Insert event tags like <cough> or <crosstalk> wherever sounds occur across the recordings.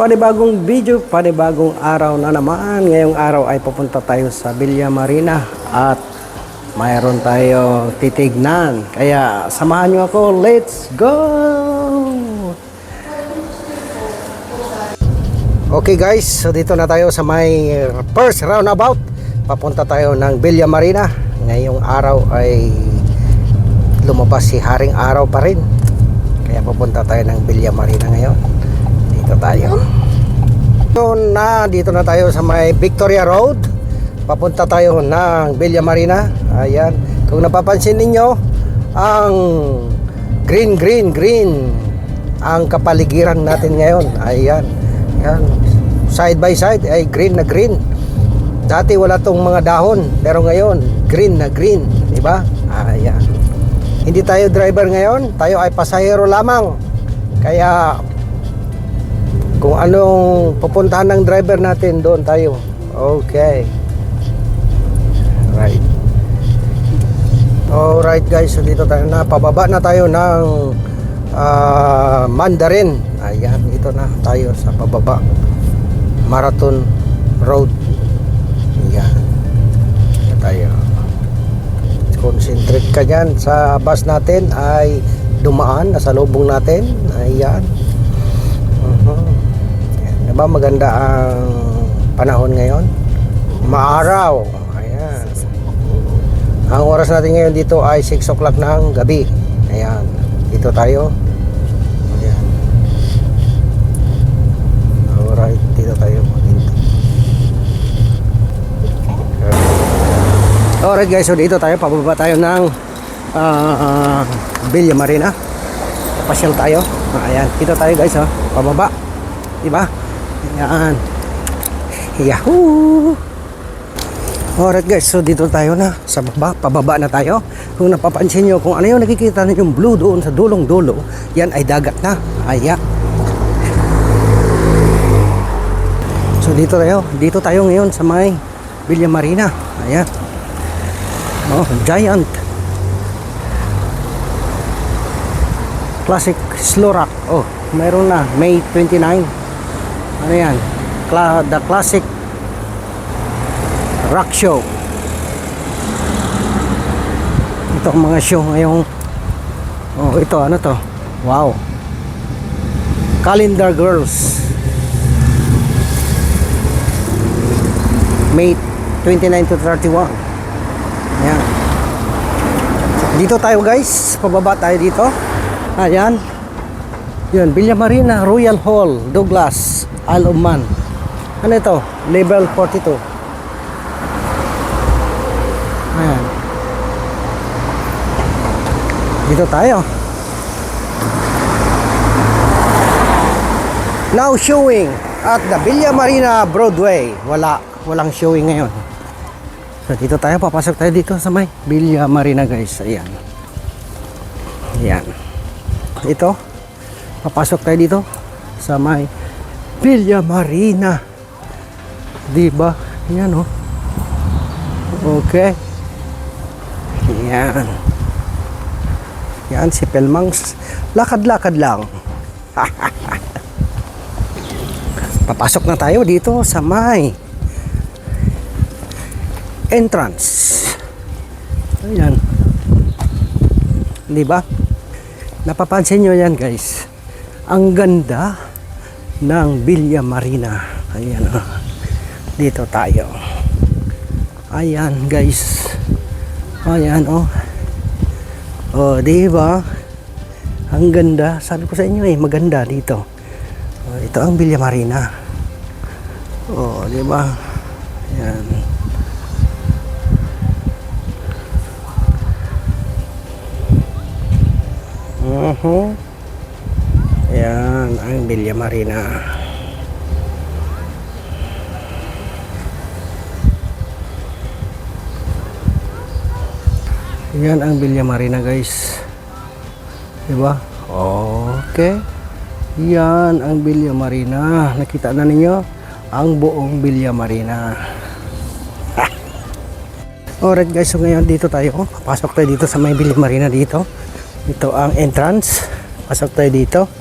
Panibagong video, panibagong araw na naman. Ngayong araw ay pupunta tayo sa Villa Marina at mayroon tayo titignan. Kaya samahan nyo ako, let's go! Okay guys, so dito na tayo sa may first roundabout. Papunta tayo ng Villa Marina. Ngayong araw ay lumabas si Haring Araw pa rin. Kaya pupunta tayo ng Villa Marina ngayon. Dito tayo. So na, dito na tayo sa may Victoria Road. Papunta tayo ng Villa Marina. Ayan. Kung napapansin ninyo, ang green, green, green ang kapaligiran natin ngayon. Ayan. Ayan. Side by side ay green na green. Dati wala tong mga dahon, pero ngayon green na green, di ba? Ayan. Hindi tayo driver ngayon, tayo ay pasahero lamang. Kaya kung anong pupuntahan ng driver natin, doon tayo. Okay. Right. Alright guys, so dito tayo na. Pababa na tayo ng ah, Mandarin. Ayan, dito na tayo sa pababa. Marathon Road. Ayan. Tayo. Concentrate ka dyan sa bus natin ay dumaan, nasa lubong natin. Ayan. Diba maganda ang panahon ngayon? Maaraw. Ayan. Ang oras natin ngayon dito ay 6 o'clock ng gabi. Ayan. Dito tayo. Ayan. Alright. Dito tayo. Dito. Alright guys. So dito tayo. Pababa tayo ng ah, Villa Marina. Pasyal tayo. Ayan. Dito tayo guys. Oh. Pababa. Diba? Ayan. Yahoo! Alright guys, so dito tayo na sa baba, pababa na tayo. Kung napapansin nyo, kung ano yung nakikita ninyo yung blue doon sa dulong-dulo, yan ay dagat na. Aya. So dito tayo, dito tayo ngayon sa may Villa Marina. Ayan. Oh, giant. Classic slow rock. Oh, mayroon na. May 29. Ano yan? The classic rock show. Ito mga show ngayong Oh, ito ano to? Wow. Calendar Girls. May 29 to 31. Ayan. Dito tayo guys. Pababa tayo dito. Ayan. Yun, Villa Marina, Royal Hall, Douglas, Isle of Man. Ano ito? Level 42. Ayan. Dito tayo. Now showing at the Villa Marina Broadway. Wala, walang showing ngayon. So dito tayo, papasok tayo dito sa may Villa Marina guys. Ayan. Ayan. Ito, papasok tayo dito sa may Villa Marina. Diba? Ayan oh. Okay. Yan. Yan si Pelmangs. Lakad-lakad lang. <laughs> Papasok na tayo dito sa may entrance. Ayan. Di ba? Napapansin nyo yan guys. Ang ganda ng Villa Marina. Ayan. oh. Dito tayo. Ayan guys. Ayan oh. Oh, di ba? Ang ganda. Sabi ko sa inyo eh, maganda dito. Oh, ito ang Villa Marina. Oh, di ba? Ayan. Mhm. Ayan ang Villa Marina. Yan ang Villa Marina guys. Diba? Okay. Yan ang Villa Marina. Nakita na ninyo ang buong Villa Marina. <laughs> Alright guys, so ngayon dito tayo. Papasok tayo dito sa may Villa Marina dito. Ito ang entrance. Pasok tayo dito.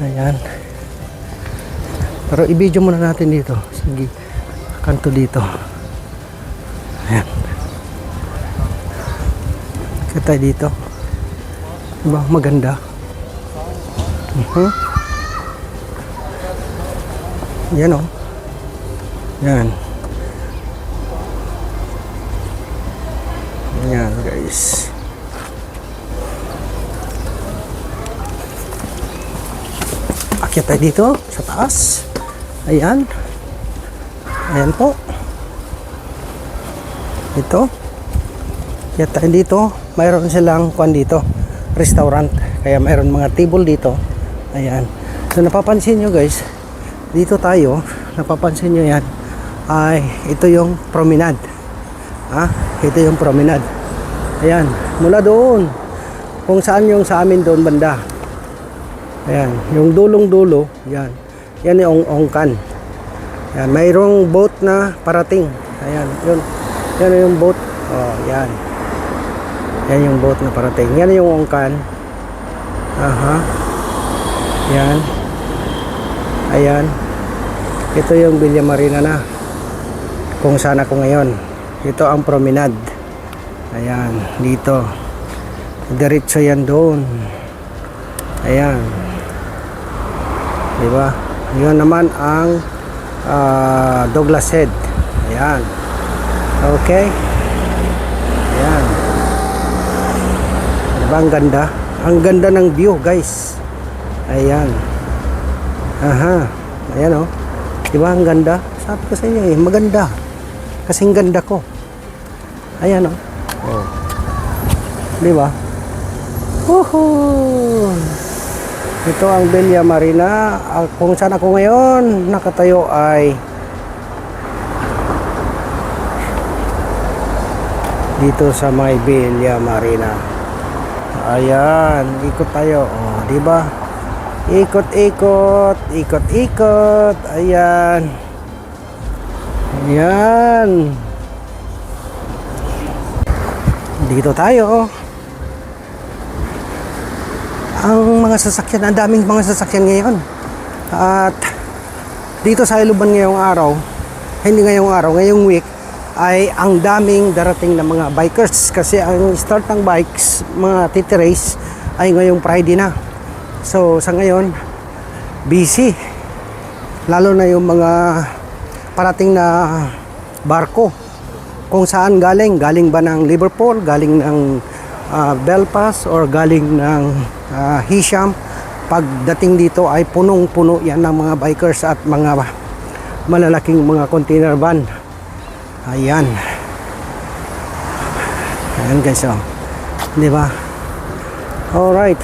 Ayan. Pero i-video muna natin dito. Sige. Kanto dito. Ayan. Tayo dito. Diba? Maganda. Mhm. Yan o. Yan. Yan guys. Akyat tayo dito sa taas. Ayan. Ayan po. Ito. Akyat tayo dito. Mayroon silang kwan dito. Restaurant. Kaya mayroon mga table dito. Ayan. So napapansin nyo guys. Dito tayo. Napapansin nyo yan. Ay ito yung promenade. Ha? Ito yung promenade. Ayan. Mula doon. Kung saan yung sa amin doon banda. Ayan, yung dulong-dulo, yan. Yan yung ongkan. Yan, mayroong boat na parating. Ayan, yun. Yan yung boat. Oh, yan. Yan yung boat na parating. Yan yung ongkan. Aha. Yan. Ayan. Ito yung Villa Marina na. Kung saan ako ngayon. Ito ang promenade. Ayan, dito. Diretso yan doon. Ayan. Diba? Yun naman ang ah, Douglas Head. Ayan. Okay. Ayan. Diba ang ganda? Ang ganda ng view, guys. Ayan. Aha. Ayan oh. Diba ang ganda? Sabi ko sa inyo eh, maganda. Kasing ganda ko. Ayan oh. Oh. Diba? Woohoo! Ito ang Villa Marina. Kung saan ako ngayon nakatayo ay dito sa may Villa Marina. Ayan, ikot tayo. Oh, di ba? Ikot-ikot, ikot-ikot. Ayan. Ayan. Dito tayo. Ang mga sasakyan, ang daming mga sasakyan ngayon. At dito sa Iluban ngayong araw, hindi ngayong araw, ngayong week, ay ang daming darating na mga bikers kasi ang start ng bikes, mga titirace ay ngayong Friday na. So sa ngayon, busy. Lalo na yung mga parating na barko. Kung saan galing, galing ba ng Liverpool, galing ng ah, Belfast or galing ng ah, Hisham. Pagdating dito ay punong-puno yan ng mga bikers at mga malalaking mga container van. Ayan. Ayan guys oh. Di ba? Alright.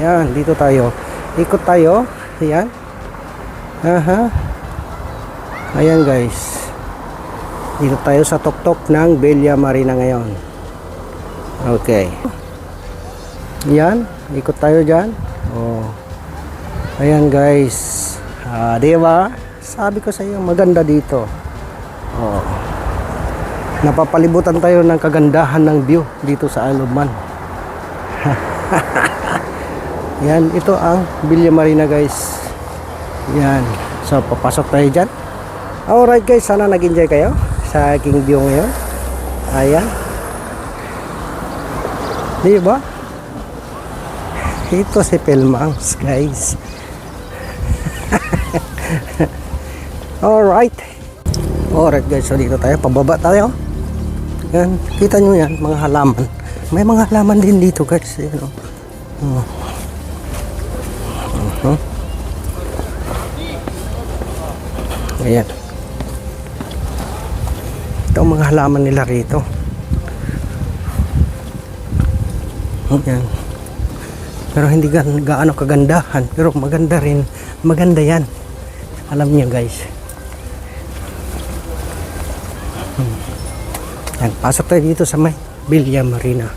Ayan, dito tayo. Ikot tayo. Ayan. Aha. Ayan guys. Dito tayo sa tuktok ng Villa Marina ngayon. Okay. Yan. Ikot tayo dyan. Oh. Ayan guys. Ah, di? Sabi ko sa iyo, maganda dito. Oh. Napapalibutan tayo ng kagandahan ng view dito sa Alubman. <laughs> Yan, ito ang Villa Marina guys. Yan. So, papasok tayo dyan. Alright guys, sana nag-enjoy kayo sa aking view ngayon. Ayan. Di ba? Ito si Pelmangs guys. <laughs> Alright. Alright guys, so dito tayo. Pababa tayo. Yan, kita nyo yan, mga halaman. May mga halaman din dito guys. Yan, oh. Oh. Mhm. Ayan. Ito mga halaman nila rito. Ayan. Pero hindi gan gaano kagandahan. Pero maganda rin. Maganda yan. Alam niyo guys. Hmm. Yan, pasok tayo dito sa may Villa Marina.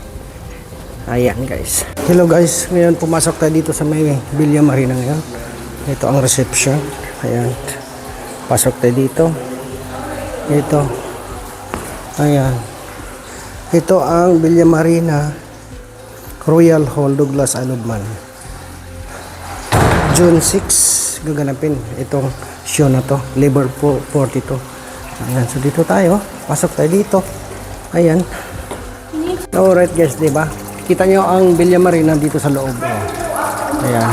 Ayan guys. Hello guys. Ngayon pumasok tayo dito sa may Villa Marina ngayon. Ito ang reception. Ayan. Pasok tayo dito. Ito. Ayan. Ito ang Villa Marina Royal Hall Douglas Alubman. June 6 gaganapin itong show na to. Po 42. Ayan, so dito tayo. Pasok tayo dito. Ayan. Alright guys, di ba? Kita nyo ang Villa Marina dito sa loob. Oh. Ayan.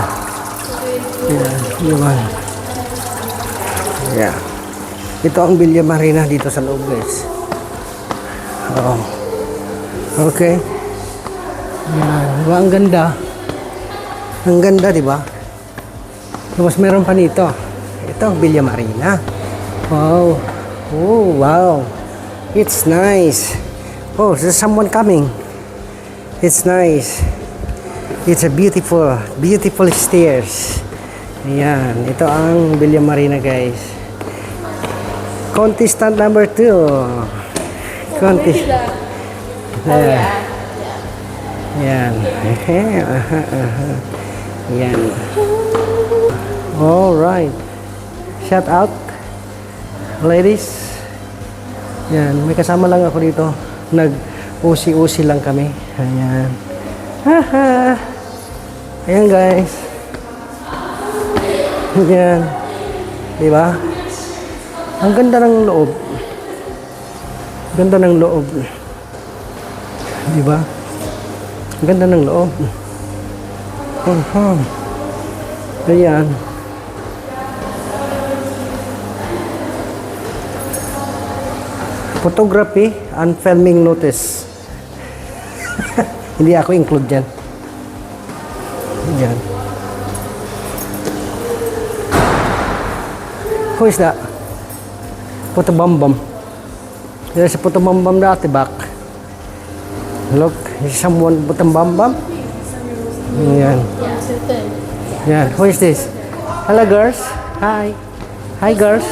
Ayan. Ayan. Ayan. Ito ang Villa Marina dito sa loob guys. Oo. Okay. Ayan. Diba, ang ganda. Ang ganda, di ba? Tapos meron pa nito. Ito ang Villa Marina. Wow. Oh, wow. It's nice. Oh, there's someone coming. It's nice. It's a beautiful, beautiful stairs. Ayan. Ito ang Villa Marina, guys. Contestant number two. Contest. Yeah. Yan. Aha, aha. Yan. All right. Shout out, ladies. Yan, may kasama lang ako dito. Nag-usi-usi lang kami. Ayan. Haha. <laughs> Ayan guys. Ayan. Di ba? Ang ganda ng loob. Ganda ng loob. Di ba? Ang ganda ng loob. Uh-huh. Ayan. Photography and filming notice. <laughs> Hindi ako include dyan. Ayan. Who is that? Puto Bambam. There's a Puto Bambam at the back. Look, someone Bambam? Ayan. Yeah, so good. Yan, who is this? Hello girls. Hi. Hi girls.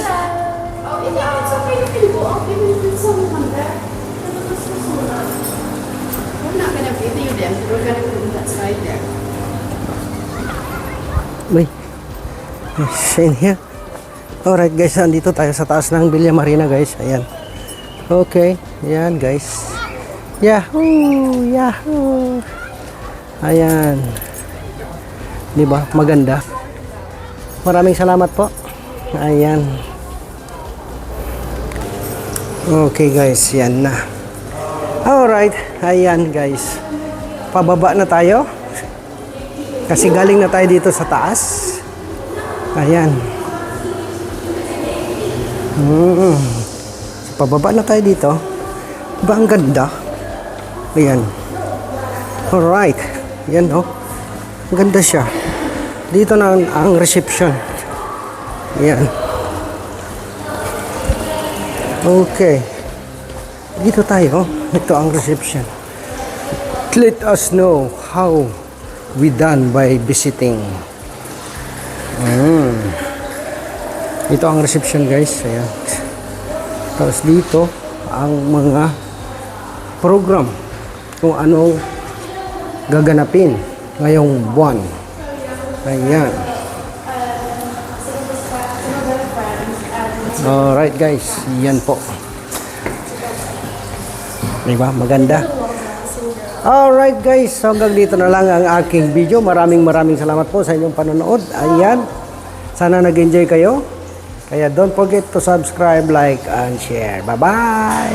Uy. Yes, in here. Alright guys, andito tayo sa taas ng Villa Marina guys. Ayan. Okay. Ayan guys. Yahoo! Yahoo! Ayan. Di ba? Maganda. Maraming salamat po. Ayan. Okay guys, yan na. Alright, ayan guys. Pababa na tayo. Kasi galing na tayo dito sa taas. Ayan. Mm. So, pababa na tayo dito. Diba ang ganda? Ayan. Alright. Ayan oh. Ang ganda siya. Dito na ang, reception. Ayan. Okay. Dito tayo. Ito ang reception. Let us know how we done by visiting. Mm. Ito ang reception guys. Ayan. Tapos dito ang mga program kung anong gaganapin ngayong buwan. Ayan. Alright guys, yan po. Diba? Maganda. Alright guys, so hanggang dito na lang ang aking video. Maraming maraming salamat po sa inyong panonood. Ayan. Sana nag-enjoy kayo. Kaya don't forget to subscribe, like, and share. Bye-bye!